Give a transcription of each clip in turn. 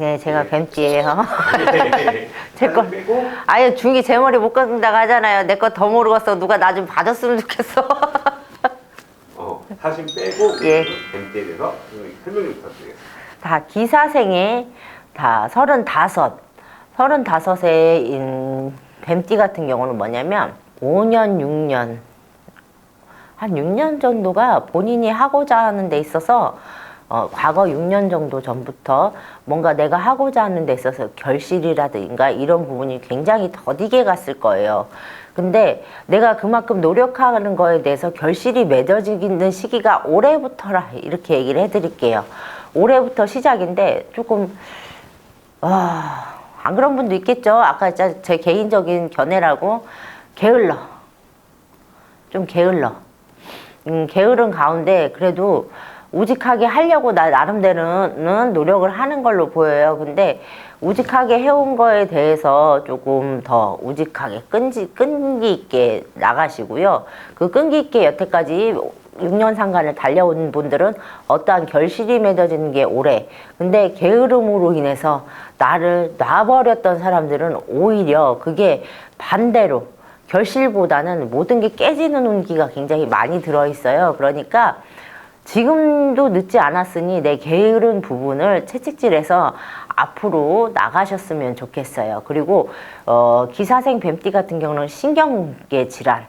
네, 제가 뱀띠예요. 제 거. 사진 빼고 아예 중이 제 머리 못 깎는다고 하잖아요. 내 거 더 모르겠어. 누가 나 좀 봐줬으면 좋겠어. 어, 사진 빼고 예. 뱀띠에 대해서 설명 좀 부탁드리겠습니다. 다 기사생에 다 서른다섯, 서른다섯의 뱀띠 같은 경우는 뭐냐면 5년, 6년, 한 6년 정도가 본인이 하고자 하는 데 있어서 어, 과거 6년 정도 전부터 뭔가 내가 하고자 하는 데 있어서 결실이라든가 이런 부분이 굉장히 더디게 갔을 거예요. 근데 내가 그만큼 노력하는 거에 대해서 결실이 맺어지는 시기가 올해부터라 이렇게 얘기를 해드릴게요. 올해부터 시작인데 조금 아, 안 그런 분도 있겠죠. 아까 제 개인적인 견해라고 게을러. 좀 게을러. 음, 게으른 가운데 그래도 우직하게 하려고 나 나름대로는 노력을 하는 걸로 보여요. 근데 우직하게 해온 거에 대해서 조금 더 우직하게 끈기, 끈기 있게 나가시고요. 그 끈기 있게 여태까지 6년 상간을 달려온 분들은 어떠한 결실이 맺어지는 게 오래. 근데 게으름으로 인해서 나를 놔버렸던 사람들은 오히려 그게 반대로 결실보다는 모든 게 깨지는 운기가 굉장히 많이 들어있어요. 그러니까 지금도 늦지 않았으니 내 게으른 부분을 채찍질해서 앞으로 나가셨으면 좋겠어요. 그리고 어, 기사생 뱀띠 같은 경우는 신경계 질환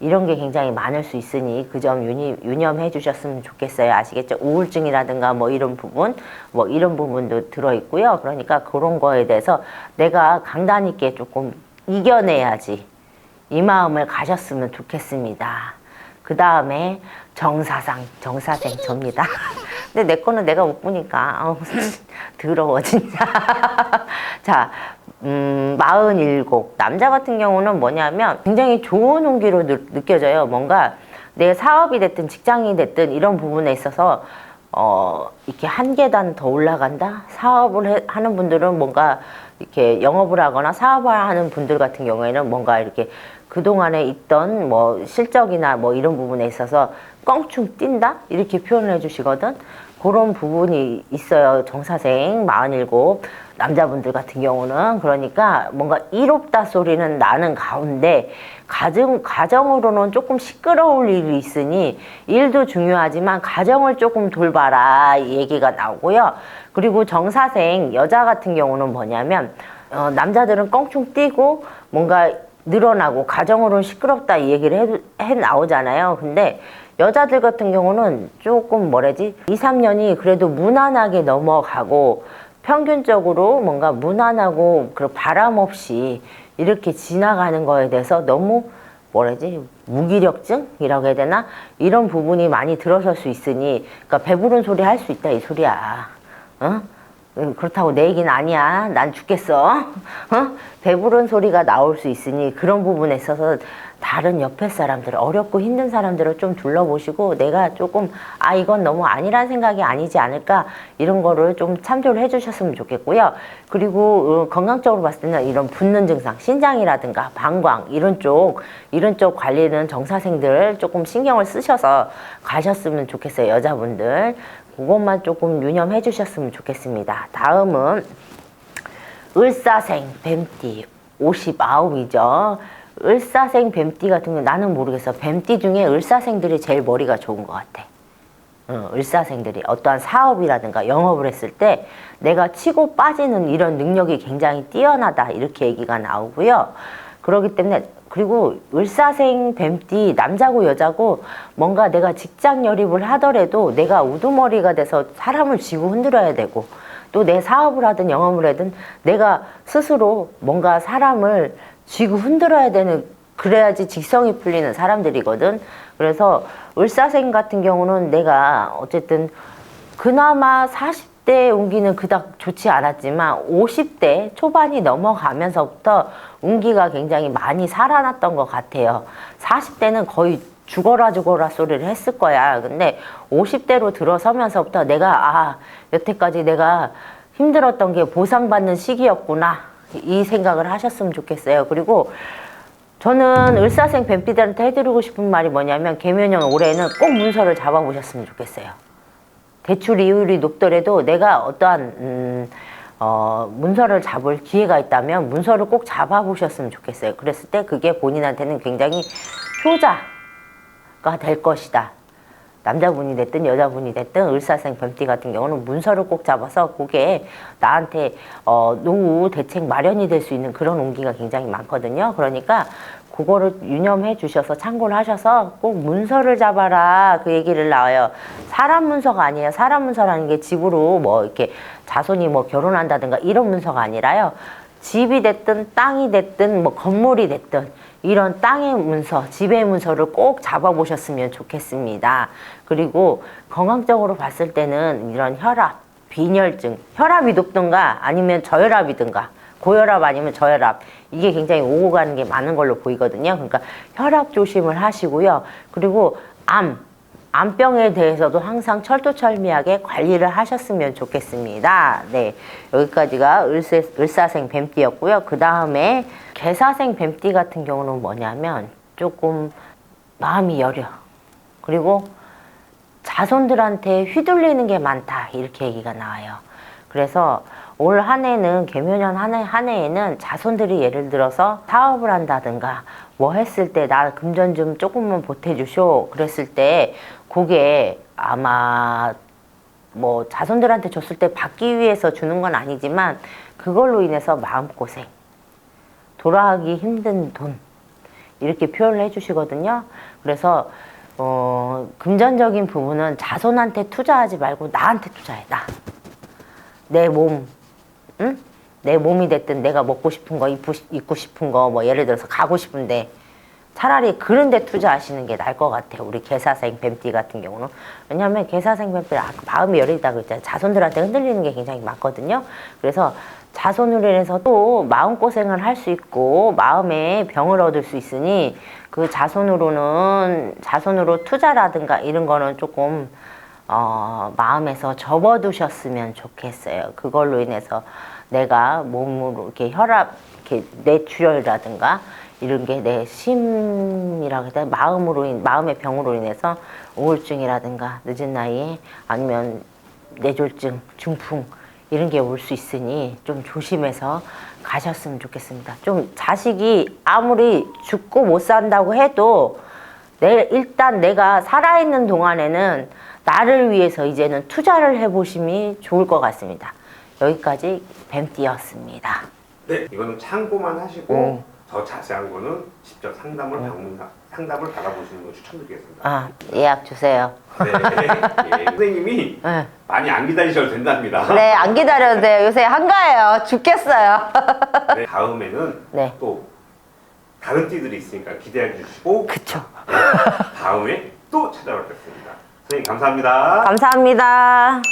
이런 게 굉장히 많을 수 있으니 그 점 유념해 주셨으면 좋겠어요. 아시겠죠? 우울증이라든가 뭐 이런 부분, 뭐 이런 부분도 들어 있고요. 그러니까 그런 거에 대해서 내가 강단 있게 조금 이겨내야지 이 마음을 가졌으면 좋겠습니다. 그 다음에 정사상, 정사생 접니다. 근데 내 거는 내가 못 보니까 아우, 더러워 진짜. 자, 음, 47. 남자 같은 경우는 뭐냐면 굉장히 좋은 운기로 느, 느껴져요. 뭔가 내 사업이 됐든 직장이 됐든 이런 부분에 있어서 어, 이렇게 한 계단 더 올라간다? 사업을 해- 하는 분들은 뭔가 이렇게 영업을 하거나 사업을 하는 분들 같은 경우에는 뭔가 이렇게 그동안에 있던 뭐 실적이나 뭐 이런 부분에 있어서 껑충 뛴다? 이렇게 표현을 해주시거든? 그런 부분이 있어요. 정사생 47 남자분들 같은 경우는 그러니까 뭔가 이롭다 소리는 나는 가운데 가정 가정으로는 조금 시끄러울 일이 있으니 일도 중요하지만 가정을 조금 돌봐라 이 얘기가 나오고요. 그리고 정사생 여자 같은 경우는 뭐냐면 어, 남자들은 껑충 뛰고 뭔가 늘어나고 가정으로는 시끄럽다 이 얘기를 해, 해 나오잖아요. 근데 여자들 같은 경우는 조금 뭐라지 2, 3년이 그래도 무난하게 넘어가고 평균적으로 뭔가 무난하고 그런 바람 없이 이렇게 지나가는 거에 대해서 너무 뭐라지 무기력증이라고 해야 되나 이런 부분이 많이 들어설 수 있으니 그러니까 배부른 소리 할 수 있다 이 소리야 어? 음, 그렇다고 내 얘기는 아니야. 난 죽겠어. 어? 배부른 소리가 나올 수 있으니 그런 부분에 있어서 다른 옆에 사람들 어렵고 힘든 사람들을 좀 둘러보시고 내가 조금 아 이건 너무 아니란 생각이 아니지 않을까? 이런 거를 좀 참조를 해주셨으면 좋겠고요. 그리고 어, 건강적으로 봤을 때는 이런 붓는 증상 신장이라든가 방광 이런 쪽 이런 쪽 관리는 정사생들 조금 신경을 쓰셔서 가셨으면 좋겠어요 여자분들 그것만 조금 유념해 주셨으면 좋겠습니다 다음은 을사생 뱀띠 59이죠. 을사생 뱀띠 같은 경우 나는 모르겠어. 뱀띠 중에 을사생들이 제일 머리가 좋은 것 같아. 어, 을사생들이 어떠한 사업이라든가 영업을 했을 때 내가 치고 빠지는 이런 능력이 굉장히 뛰어나다 이렇게 얘기가 나오고요. 그렇기 때문에 그리고 을사생 뱀띠 남자고 여자고 뭔가 내가 직장 열입을 하더라도 내가 우두머리가 돼서 사람을 쥐고 흔들어야 되고 또 내 사업을 하든 영업을 하든 내가 스스로 뭔가 사람을 쥐고 흔들어야 되는 그래야지 직성이 풀리는 사람들이거든. 그래서 을사생 같은 경우는 내가 어쨌든 그나마 40 대 운기는 그닥 좋지 않았지만 50대 초반이 넘어가면서부터 운기가 굉장히 많이 살아났던 것 같아요. 40대는 거의 죽어라 죽어라 소리를 했을 거야. 근데 50대로 들어서면서부터 내가 아 여태까지 내가 힘들었던 게 보상받는 시기였구나 이 생각을 하셨으면 좋겠어요. 그리고 저는 을사생 뱀피들한테 해드리고 싶은 말이 뭐냐면 개면형 올해는 꼭 문서를 잡아보셨으면 좋겠어요. 대출 이율이 높더라도 내가 어떠한 음, 어, 문서를 잡을 기회가 있다면 문서를 꼭 잡아보셨으면 좋겠어요. 그랬을 때 그게 본인한테는 굉장히 효자가 될 것이다. 남자분이 됐든 여자분이 됐든 을사생 뱀띠 같은 경우는 문서를 꼭 잡아서 그게 나한테 어, 노후 대책 마련이 될 수 있는 그런 온기가 굉장히 많거든요. 그러니까 그거를 유념해 주셔서 참고를 하셔서 꼭 문서를 잡아라 그 얘기를 나와요. 사람 문서가 아니에요. 사람 문서라는 게 집으로 뭐 이렇게 자손이 뭐 결혼한다든가 이런 문서가 아니라요. 집이 됐든 땅이 됐든 뭐 건물이 됐든 이런 땅의 문서, 집의 문서를 꼭 잡아보셨으면 좋겠습니다. 그리고 건강적으로 봤을 때는 이런 혈압, 빈혈증, 혈압이 높든가 아니면 저혈압이든가 고혈압 아니면 저혈압 이게 굉장히 오고 가는 게 많은 걸로 보이거든요. 그러니까 혈압 조심을 하시고요. 그리고 암, 암병에 대해서도 항상 철두철미하게 관리를 하셨으면 좋겠습니다. 네. 여기까지가 을세, 을사생 뱀띠였고요. 그 다음에 개사생 뱀띠 같은 경우는 뭐냐면 조금 마음이 여려. 그리고 자손들한테 휘둘리는 게 많다. 이렇게 얘기가 나와요. 그래서 올 한 해는 개묘년 한, 해, 한 해에는 자손들이 예를 들어서 사업을 한다든가 뭐 했을 때 나 금전 좀 조금만 보태주쇼 그랬을 때 그게 아마 뭐 자손들한테 줬을 때 받기 위해서 주는 건 아니지만 그걸로 인해서 마음고생 돌아가기 힘든 돈 이렇게 표현을 해주시거든요. 그래서 어, 금전적인 부분은 자손한테 투자하지 말고 나한테 투자해 나. 내 몸, 응? 내 몸이 됐든 내가 먹고 싶은 거 입고, 싶- 입고 싶은 거 뭐 예를 들어서 가고 싶은데 차라리 그런 데 투자하시는 게 나을 것 같아요. 우리 개사생 뱀띠 같은 경우는. 왜냐하면 개사생 뱀띠 아까 마음이 열리다 그랬잖아요. 자손들한테 흔들리는 게 굉장히 많거든요. 그래서 자손으로 인해서 또 마음고생을 할 수 있고 마음에 병을 얻을 수 있으니 그 자손으로는 자손으로 투자라든가 이런 거는 조금 어, 마음에서 접어두셨으면 좋겠어요. 그걸로 인해서 내가 몸으로 이렇게 혈압, 이렇게 뇌출혈이라든가 이런 게 내 심이라고 해야 되나? 마음으로 인, 마음의 병으로 인해서 우울증이라든가 늦은 나이에 아니면 뇌졸중, 중풍 이런 게 올 수 있으니 좀 조심해서 가셨으면 좋겠습니다. 좀 자식이 아무리 죽고 못 산다고 해도 내 일단 내가 살아있는 동안에는 나를 위해서 이제는 투자를 해보심이 좋을 것 같습니다. 여기까지 뱀띠였습니다. 네, 이거는 참고만 하시고 음. 더 자세한 거는 직접 상담을 방문 상담을 받아보시는 걸 추천드리겠습니다. 아 예약 주세요. 네, 예, 선생님이 네. 많이 안 기다리셔도 된답니다. 네, 안 기다려도 돼요. 요새 한가해요. 죽겠어요. 네, 다음에는 네. 또 다른 띠들이 있으니까 기대해 주시고 그쵸. 다음에 또 찾아뵙겠습니다. 선생님 감사합니다. 감사합니다.